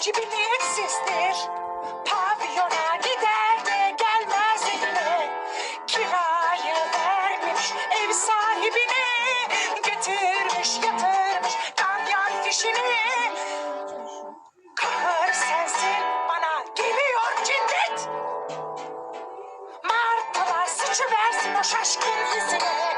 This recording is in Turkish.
O cibiliyetsizdir Pavyona gider de gelmez evine Kirayı vermiş ev sahibine. Getirmiş yatırmış ganyan fişini. Kahır sensin bana geliyor cinnet. Martılar sıçıversin o şaşkın yüzüne